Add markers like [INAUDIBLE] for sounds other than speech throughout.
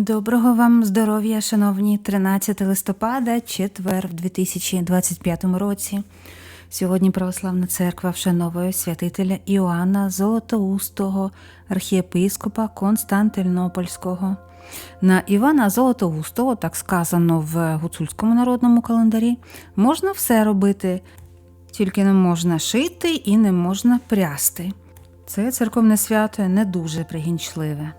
Доброго вам здоров'я, шановні, 13 листопада, четвер в 2025 році. Сьогодні Православна церква вшановує святителя Іоанна Золотоустого, архієпископа Константинопольського. На Івана Золотоустого, так сказано в гуцульському народному календарі, можна все робити, тільки не можна шити і не можна прясти. Це церковне свято не дуже пригінчливе.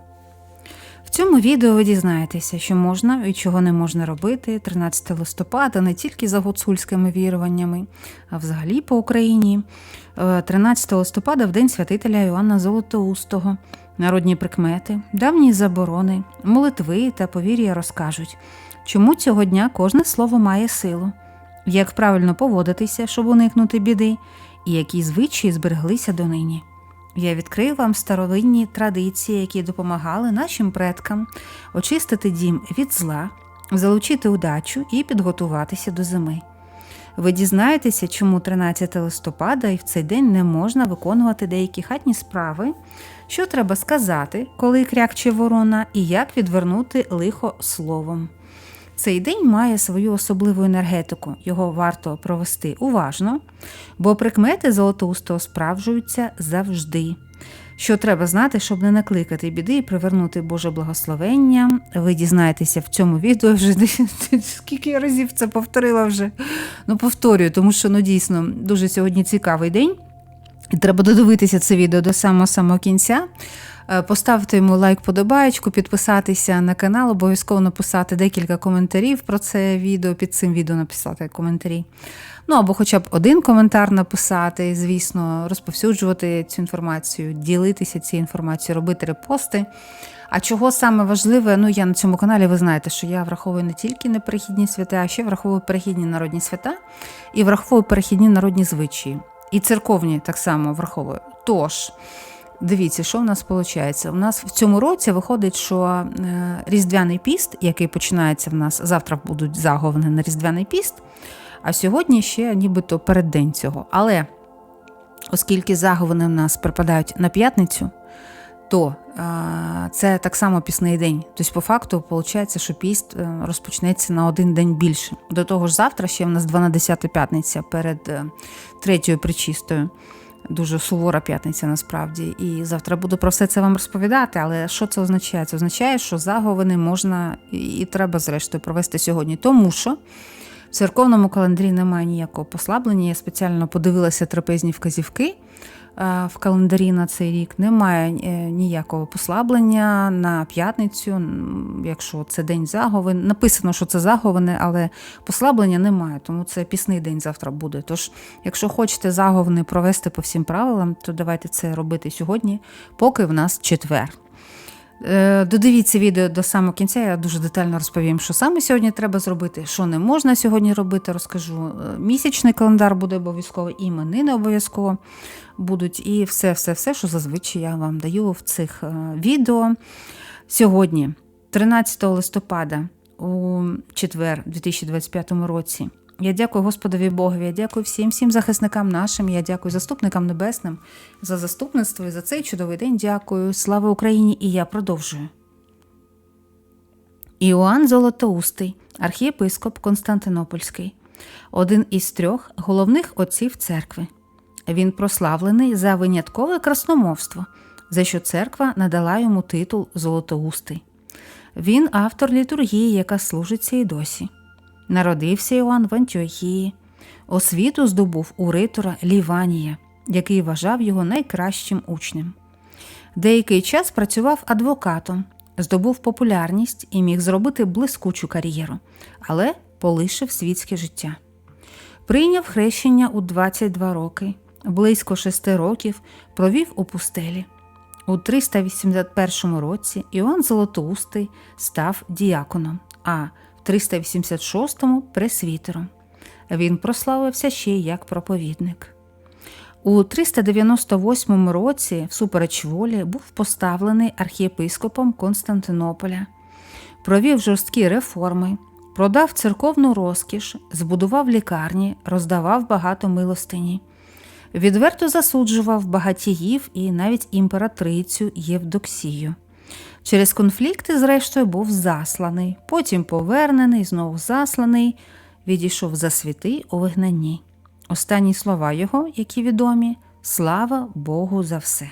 Цьому відео ви дізнаєтеся, що можна і чого не можна робити 13 листопада не тільки за гуцульськими віруваннями, а взагалі по Україні. Е, 13 листопада в день святителя Іоанна Золотоустого. Народні прикмети, давні заборони, молитви та повір'я розкажуть, чому цього дня кожне слово має силу, як правильно поводитися, щоб уникнути біди, і які звичаї збереглися донині. Я відкрию вам старовинні традиції, які допомагали нашим предкам очистити дім від зла, залучити удачу і підготуватися до зими. Ви дізнаєтеся, чому 13 листопада і в цей день не можна виконувати деякі хатні справи, що треба сказати, коли крякче ворона, і як відвернути лихо словом. Цей день має свою особливу енергетику, його варто провести уважно, бо прикмети золотоустого справджуються завжди. Що треба знати, щоб не накликати біди і привернути Боже благословення. Ви дізнаєтеся в цьому відео вже [LAUGHS] скільки я разів це повторила вже. Ну, повторюю, тому що ну, дійсно дуже сьогодні цікавий день. І треба додивитися це відео до самого самого кінця. Е, Поставити йому лайк, подобаєчку, підписатися на канал, обов'язково написати декілька коментарів про це відео, під цим відео написати коментарі. Ну або хоча б один коментар написати, звісно, розповсюджувати цю інформацію, ділитися цією інформацією, робити репости. А чого саме важливе, ну я на цьому каналі, ви знаєте, що я враховую не тільки неперехідні свята, а ще враховую перехідні народні свята і враховую перехідні народні звичаї. І церковні так само враховую. Тож. Дивіться, що в нас виходить. У нас в цьому році виходить, що е, Різдвяний піст, який починається в нас, завтра будуть заговини на Різдвяний піст, а сьогодні ще нібито переддень цього. Але оскільки заговини в нас припадають на п'ятницю, то е, це так само пісний день. Тобто, по факту, виходить, що піст е, розпочнеться на один день більше. До того ж, завтра ще в нас 12 п'ятниця перед третьою причистою. Дуже сувора п'ятниця насправді. І завтра буду про все це вам розповідати. Але що це означає? Це означає, що заговини можна і треба, зрештою, провести сьогодні. Тому що в церковному календарі немає ніякого послаблення. Я спеціально подивилася трапезні вказівки в календарі на цей рік. Немає ніякого послаблення на п'ятницю, якщо це день заговин. Написано, що це заговини, але послаблення немає, тому це пісний день завтра буде. Тож, якщо хочете заговини провести по всім правилам, то давайте це робити сьогодні, поки в нас четвер. Додивіться відео до самого кінця, я дуже детально розповім, що саме сьогодні треба зробити, що не можна сьогодні робити, розкажу. Місячний календар буде обов'язково, іменини обов'язково будуть, і все-все-все, що зазвичай я вам даю в цих відео. Сьогодні, 13 листопада, у четвер, 2025 році. Я дякую Господові Богові, я дякую всім всім захисникам нашим, я дякую заступникам небесним за заступництво і за цей чудовий день. Дякую. Слава Україні! І я продовжую. Іоанн Золотоустий, архієпископ Константинопольський, один із трьох головних отців церкви. Він прославлений за виняткове красномовство, за що церква надала йому титул Золотоустий. Він автор літургії, яка служиться і досі. Народився Іоанн в Антіохії, освіту здобув у ритора Ліванія, який вважав його найкращим учнем. Деякий час працював адвокатом, здобув популярність і міг зробити блискучу кар'єру, але полишив світське життя. Прийняв хрещення у 22 роки, близько шести років провів у пустелі. У 381 році Іоанн Золотоустий став діяконом. а 386-му пресвітером. Він прославився ще й як проповідник. У 398 році, всупереч волі, був поставлений архієпископом Константинополя, провів жорсткі реформи, продав церковну розкіш, збудував лікарні, роздавав багато милостині, відверто засуджував багатіїв і навіть імператрицю Євдоксію. Через конфлікти, зрештою, був засланий, потім повернений, знову засланий, відійшов за світи у вигнанні. Останні слова його, які відомі, слава Богу за все.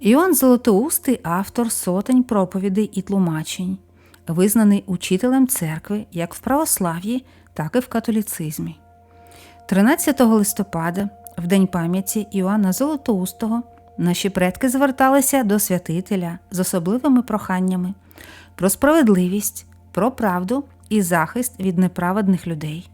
Іоанн Золотоустий автор сотень проповідей і тлумачень, визнаний учителем церкви як в православ'ї, так і в католіцизмі. 13 листопада, в день пам'яті Іоанна Золотоустого, наші предки зверталися до святителя з особливими проханнями про справедливість, про правду і захист від неправедних людей.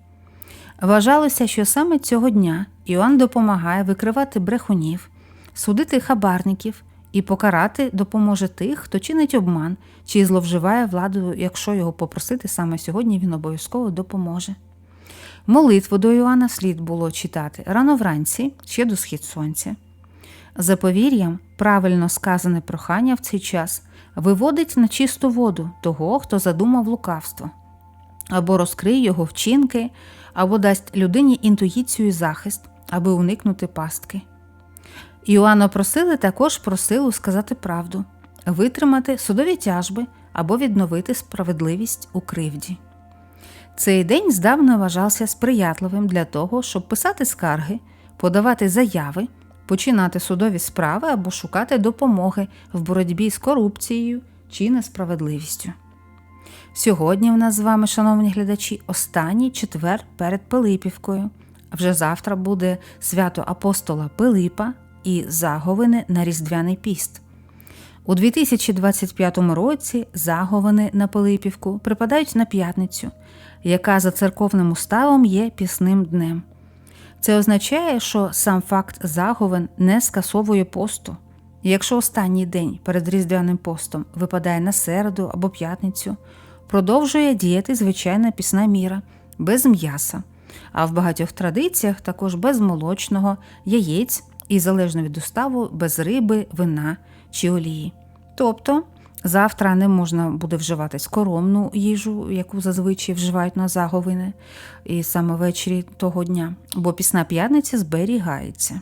Вважалося, що саме цього дня Іоанн допомагає викривати брехунів, судити хабарників і покарати допоможе тих, хто чинить обман чи зловживає владою, якщо його попросити саме сьогодні, він обов'язково допоможе. Молитву до Іоанна слід було читати рано вранці, ще до схід сонця. За повір'ям, правильно сказане прохання в цей час виводить на чисту воду того, хто задумав лукавство, або розкриє його вчинки, або дасть людині інтуїцію і захист, аби уникнути пастки. Іоанна просили також про силу сказати правду, витримати судові тяжби або відновити справедливість у кривді. Цей день здавна вважався сприятливим для того, щоб писати скарги, подавати заяви, починати судові справи або шукати допомоги в боротьбі з корупцією чи несправедливістю. Сьогодні в нас з вами, шановні глядачі, останній четвер перед Пилипівкою. Вже завтра буде свято апостола Пилипа і заговини на Різдвяний піст. У 2025 році заговини на Пилипівку припадають на п'ятницю, яка за церковним уставом є пісним днем. Це означає, що сам факт заговин не скасовує посту. Якщо останній день перед Різдвяним постом випадає на середу або п'ятницю, продовжує діяти звичайна пісна міра без м'яса, а в багатьох традиціях також без молочного, яєць і залежно від уставу без риби, вина чи олії. Тобто завтра не можна буде вживати скоромну їжу, яку зазвичай вживають на заговини, і саме ввечері того дня, бо пісна п'ятниця зберігається.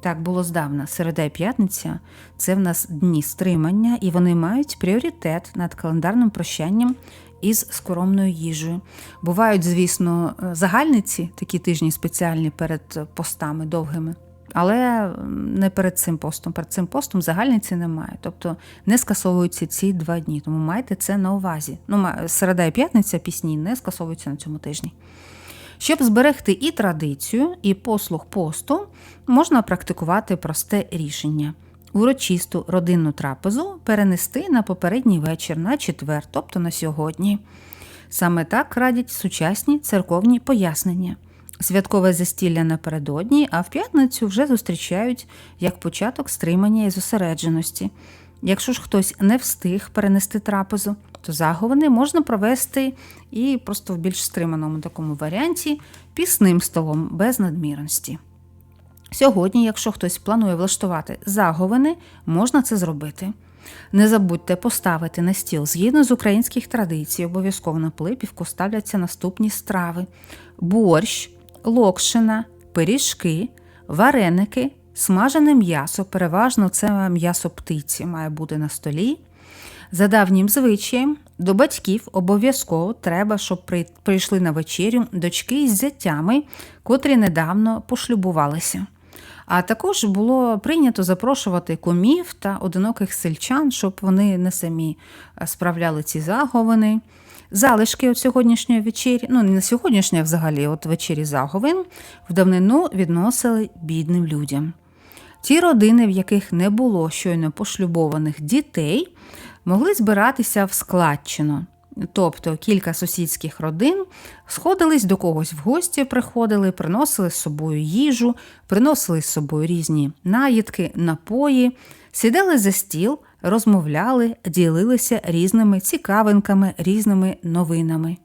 Так було здавна. Середа і п'ятниця це в нас дні стримання, і вони мають пріоритет над календарним прощанням із скоромною їжею. Бувають, звісно, загальниці, такі тижні спеціальні перед постами довгими. Але не перед цим постом. Перед цим постом загальниці немає. Тобто не скасовуються ці два дні. Тому майте це на увазі. Ну, середа і п'ятниця пісні не скасовуються на цьому тижні. Щоб зберегти і традицію, і послуг посту, можна практикувати просте рішення. Урочисту родинну трапезу перенести на попередній вечір, на четвер, тобто на сьогодні. Саме так радять сучасні церковні пояснення. Святкове застілля напередодні, а в п'ятницю вже зустрічають як початок стримання і зосередженості. Якщо ж хтось не встиг перенести трапезу, то заговини можна провести і просто в більш стриманому такому варіанті пісним столом без надмірності. Сьогодні, якщо хтось планує влаштувати заговини, можна це зробити. Не забудьте поставити на стіл згідно з українських традицій, обов'язково на плипівку ставляться наступні страви: борщ, локшина, пиріжки, вареники, смажене м'ясо, переважно це м'ясо птиці має бути на столі. За давнім звичаєм, до батьків обов'язково треба, щоб прийшли на вечерю дочки з зятями, котрі недавно пошлюбувалися. А також було прийнято запрошувати кумів та одиноких сельчан, щоб вони не самі справляли ці заговини. Залишки от сьогоднішньої вечері, ну не на сьогоднішньої, а взагалі, от вечері заговин, в давнину відносили бідним людям. Ті родини, в яких не було щойно пошлюбованих дітей, могли збиратися в складчину. Тобто кілька сусідських родин сходились до когось в гості, приходили, приносили з собою їжу, приносили з собою різні наїдки, напої, сідали за стіл, розмовляли, ділилися різними цікавинками, різними новинами.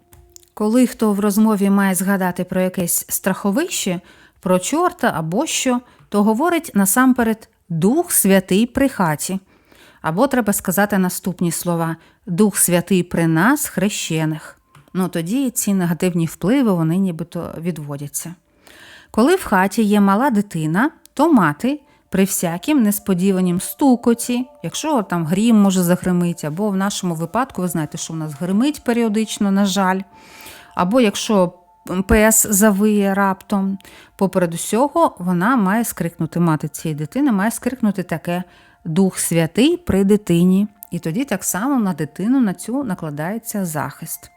Коли хто в розмові має згадати про якесь страховище, про чорта або що, то говорить насамперед Дух Святий при хаті. Або треба сказати наступні слова Дух Святий при нас, хрещених. Ну тоді ці негативні впливи вони нібито відводяться. Коли в хаті є мала дитина, то мати при всякім несподіванім стукоті, якщо там грім може загримить, або в нашому випадку, ви знаєте, що в нас гримить періодично, на жаль, або якщо пес завиє раптом, поперед усього вона має скрикнути, мати цієї дитини має скрикнути таке Дух Святий при дитині. І тоді так само на дитину на цю накладається захист.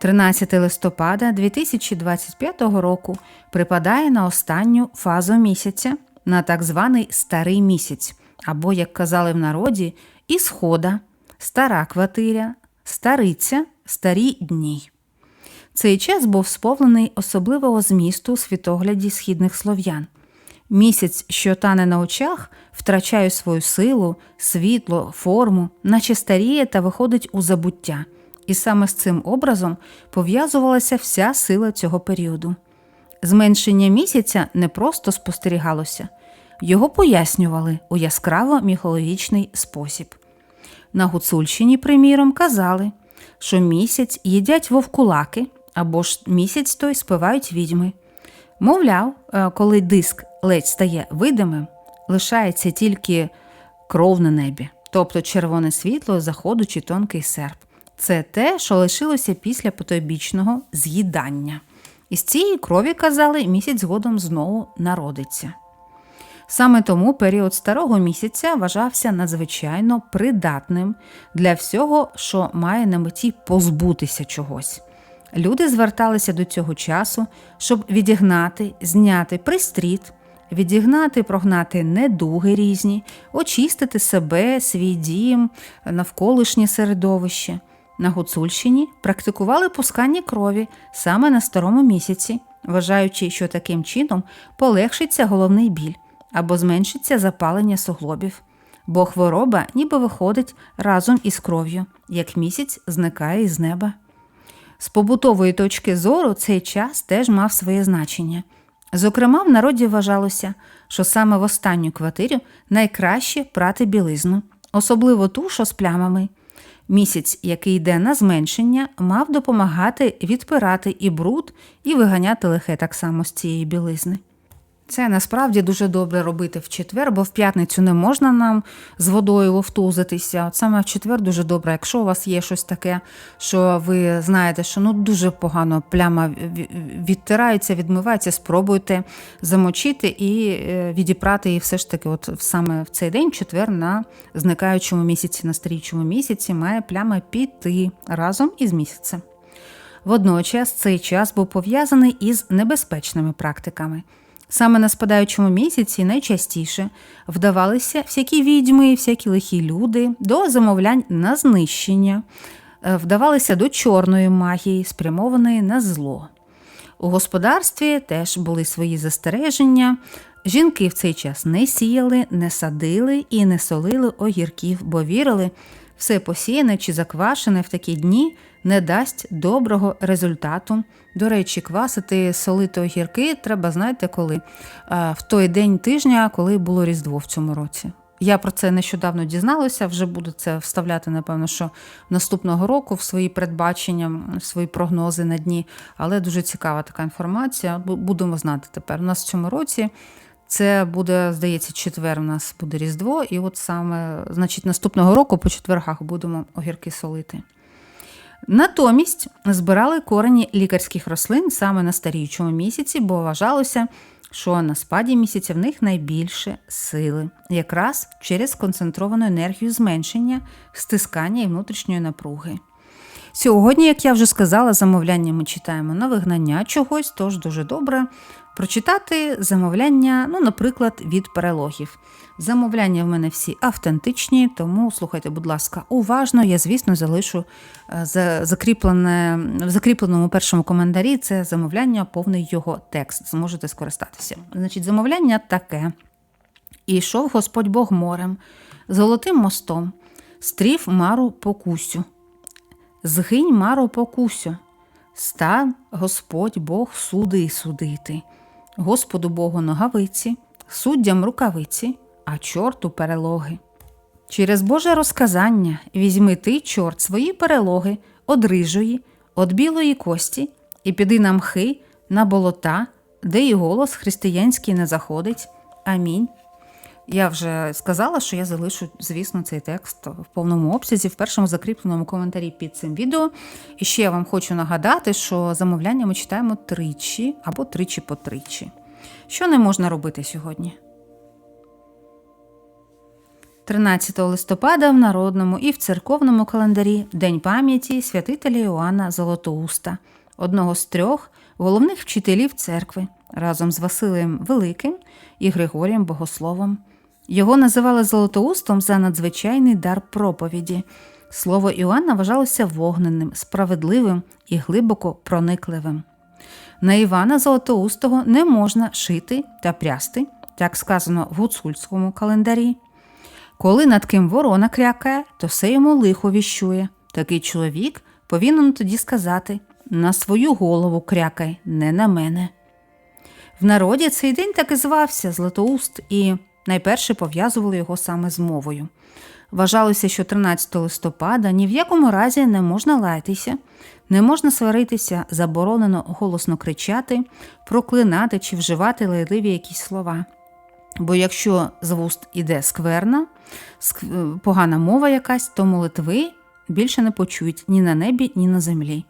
13 листопада 2025 року припадає на останню фазу місяця, на так званий старий місяць, або, як казали в народі, ісхода, стара квартиря, стариця, старі дні. Цей час був сповнений особливого змісту у світогляді східних слов'ян. Місяць, що тане на очах, втрачає свою силу, світло, форму, наче старіє та виходить у забуття. І саме з цим образом пов'язувалася вся сила цього періоду. Зменшення місяця не просто спостерігалося, його пояснювали у яскраво міфологічний спосіб. На Гуцульщині, приміром, казали, що місяць їдять вовкулаки або ж місяць той спивають відьми. Мовляв, е, коли диск ледь стає видимим, лишається тільки кров на небі, тобто червоне світло, заходу чи тонкий серп. Це те, що лишилося після потойбічного з'їдання. І з цієї крові, казали, місяць згодом знову народиться. Саме тому період старого місяця вважався надзвичайно придатним для всього, що має на меті позбутися чогось. Люди зверталися до цього часу, щоб відігнати, зняти пристріт, відігнати, прогнати недуги різні, очистити себе, свій дім, навколишнє середовище. На Гуцульщині практикували пускання крові саме на старому місяці, вважаючи, що таким чином полегшиться головний біль або зменшиться запалення суглобів, бо хвороба ніби виходить разом із кров'ю, як місяць зникає із неба. З побутової точки зору цей час теж мав своє значення. Зокрема, в народі вважалося, що саме в останню квартиру найкраще прати білизну, особливо ту, що з плямами. Місяць, який йде на зменшення, мав допомагати відпирати і бруд, і виганяти лихе так само з цієї білизни. Це насправді дуже добре робити в четвер, бо в п'ятницю не можна нам з водою вовтузитися. От саме в четвер дуже добре. Якщо у вас є щось таке, що ви знаєте, що ну дуже погано пляма відтирається, відмивається, спробуйте замочити і е, відіпрати її все ж таки, от саме в цей день, в четвер, на зникаючому місяці, на старічому місяці, має пляма піти разом із місяцем. Водночас цей час був пов'язаний із небезпечними практиками. Саме на спадаючому місяці найчастіше вдавалися всякі відьми, всякі лихі люди до замовлянь на знищення, е, вдавалися до чорної магії, спрямованої на зло. У господарстві теж були свої застереження. Жінки в цей час не сіяли, не садили і не солили огірків, бо вірили, все посіяне чи заквашене в такі дні не дасть доброго результату. До речі, квасити, солити огірки треба, знаєте, коли в той день тижня, коли було Різдво в цьому році. Я про це нещодавно дізналася, вже буду це вставляти, напевно, що наступного року в свої передбачення, в свої прогнози на дні. Але дуже цікава така інформація. Будемо знати тепер. У нас в цьому році це буде, здається, четвер. У нас буде Різдво, і от саме, значить, наступного року по четвергах будемо огірки солити. Натомість збирали корені лікарських рослин саме на старіючому місяці, бо вважалося, що на спаді місяця в них найбільше сили, якраз через концентровану енергію зменшення, стискання і внутрішньої напруги. Сьогодні, як я вже сказала, замовляння ми читаємо на вигнання чогось, тож дуже добре прочитати замовляння, ну, наприклад, від перелогів. Замовляння в мене всі автентичні, тому слухайте, будь ласка, уважно. Я, звісно, залишу е, закріплене, в закріпленому першому коментарі це замовляння, повний його текст. Зможете скористатися. Значить, замовляння таке: ішов Господь Бог морем, золотим мостом, стрів мару покусю. Згинь мару покусю, став Господь Бог суди судити, Господу Богу ногавиці, суддям рукавиці а чорту перелоги. Через Боже розказання візьми ти, чорт, свої перелоги од рижої, од білої кості, і піди на мхи, на болота, де і голос християнський не заходить. Амінь. Я вже сказала, що я залишу, звісно, цей текст в повному обсязі в першому закріпленому коментарі під цим відео. І ще я вам хочу нагадати, що замовляння ми читаємо тричі або тричі по тричі. Що не можна робити сьогодні? 13 листопада в народному і в церковному календарі День пам'яті святителя Іоанна Золотоуста, одного з трьох головних вчителів церкви, разом з Василієм Великим і Григорієм Богословом. Його називали Золотоустом за надзвичайний дар проповіді. Слово Іоанна вважалося вогненним, справедливим і глибоко проникливим. На Івана Золотоустого не можна шити та прясти, так сказано в гуцульському календарі. Коли над ким ворона крякає, то все йому лихо віщує. Такий чоловік повинен тоді сказати на свою голову крякай, не на мене. В народі цей день так і звався Златоуст, і найперше пов'язували його саме з мовою. Вважалося, що 13 листопада ні в якому разі не можна лаятися, не можна сваритися, заборонено голосно кричати, проклинати чи вживати лайливі якісь слова. Бо якщо з вуст іде скверна, погана мова якась, то молитви більше не почують ні на небі, ні на землі.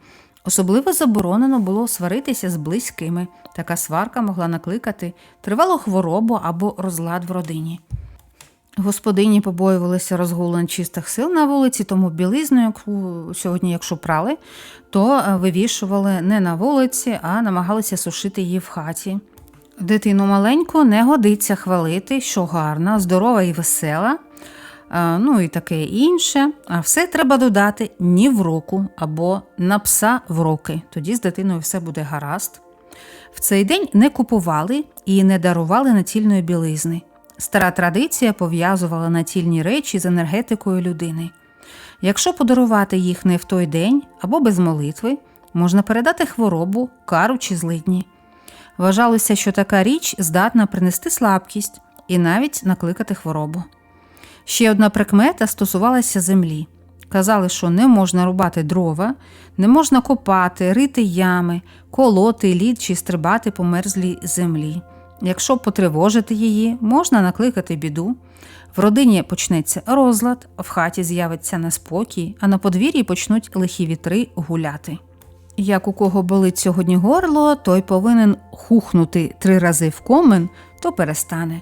Особливо заборонено було сваритися з близькими. Така сварка могла накликати тривалу хворобу або розлад в родині. Господині побоювалися розгулень чистих сил на вулиці, тому білизну, яку сьогодні, якщо прали, то е, вивішували не на вулиці, а намагалися сушити її в хаті. Дитину маленьку не годиться хвалити, що гарна, здорова і весела, ну і таке інше. А все треба додати ні в руку або на пса в роки. Тоді з дитиною все буде гаразд. В цей день не купували і не дарували натільної білизни. Стара традиція пов'язувала натільні речі з енергетикою людини. Якщо подарувати їх не в той день або без молитви, можна передати хворобу, кару чи злидні. Вважалося, що така річ здатна принести слабкість і навіть накликати хворобу. Ще одна прикмета стосувалася землі. Казали, що не можна рубати дрова, не можна копати, рити ями, колоти лід чи стрибати по мерзлій землі. Якщо потривожити її, можна накликати біду. В родині почнеться розлад, в хаті з'явиться неспокій, а на подвір'ї почнуть лихі вітри гуляти. Як у кого болить сьогодні горло, той повинен хухнути три рази в комен, то перестане.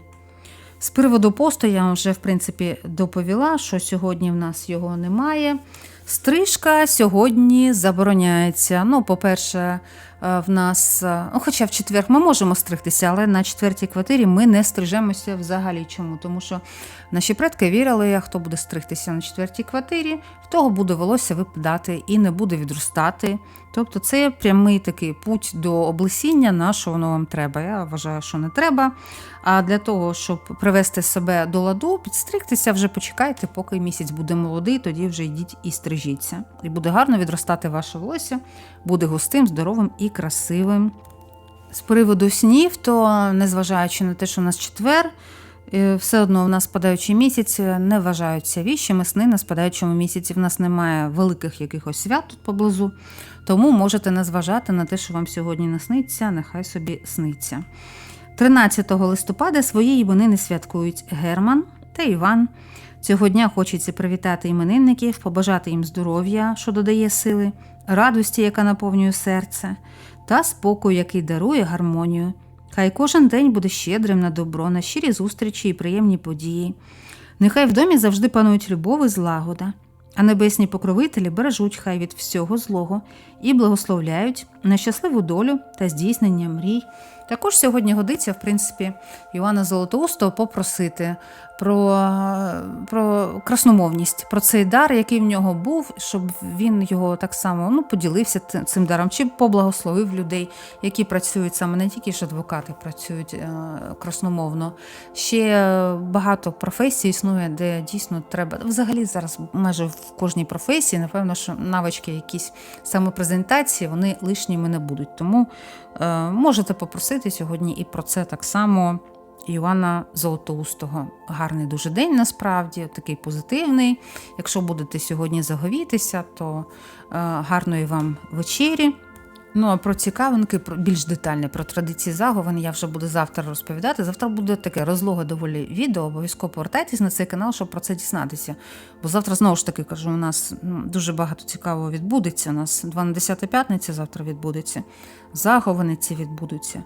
З приводу посту я вже, в принципі, доповіла, що сьогодні в нас його немає. Стрижка сьогодні забороняється. Ну, по-перше, в нас, е, ну, хоча в четвер ми можемо стригтися, але на четвертій квартирі ми не стрижемося взагалі. Чому? Тому що наші предки вірили, хто буде стригтися на четвертій квартирі, в того буде волосся випадати і не буде відростати. Тобто це прямий такий путь до облесіння, на що воно вам треба. Я вважаю, що не треба. А для того, щоб привести себе до ладу, підстригтися, вже почекайте, поки місяць буде молодий, тоді вже йдіть і стрижіться. І буде гарно відростати ваше волосся, буде густим, здоровим і красивим. З приводу снів, то незважаючи на те, що у нас четвер, е, все одно в нас спадаючий місяць не вважаються віщими сни на спадаючому місяці. В нас немає великих якихось свят тут поблизу, тому можете не зважати на те, що вам сьогодні не сниться, нехай собі сниться. 13 листопада свої іменини святкують Герман та Іван. Цього дня хочеться привітати іменинників, побажати їм здоров'я, що додає сили, радості, яка наповнює серце, та спокою, який дарує гармонію. Хай кожен день буде щедрим на добро, на щирі зустрічі і приємні події. Нехай в домі завжди панують любов і злагода, а небесні покровителі бережуть хай від всього злого і благословляють на щасливу долю та здійснення мрій. Також сьогодні годиться, в принципі, Івана Золотоустого попросити про, про красномовність, про цей дар, який в нього був, щоб він його так само ну, поділився цим даром, чи поблагословив людей, які працюють саме не тільки ж адвокати працюють е, красномовно. Ще багато професій існує, де дійсно треба. Взагалі зараз майже в кожній професії, напевно, що навички якісь самопрезентації, вони лишніми не будуть. Тому е, можете попросити сьогодні і про це так само. Івана Золотоустого. Гарний дуже день насправді, такий позитивний. Якщо будете сьогодні заговітися, то е, гарної вам вечері. Ну а про цікавинки, про більш детальне про традиції заговин я вже буду завтра розповідати. Завтра буде таке розлоге доволі відео. Обов'язково повертайтесь на цей канал, щоб про це дізнатися. Бо завтра знову ж таки кажу, у нас ну, дуже багато цікавого відбудеться. У нас 2 на 10 п'ятниця завтра відбудеться. Заговини ці відбудуться.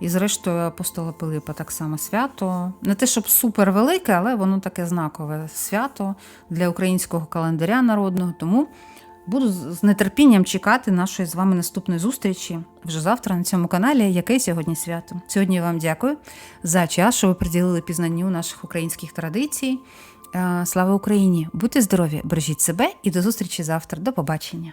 І зрештою апостола Пилипа так само свято. Не те, щоб супер велике, але воно таке знакове свято для українського календаря народного. Тому буду з нетерпінням чекати нашої з вами наступної зустрічі вже завтра на цьому каналі. Яке сьогодні свято? Сьогодні вам дякую за час, що ви приділили пізнанню наших українських традицій. Е, Слава Україні! Будьте здорові, бережіть себе і до зустрічі завтра. До побачення!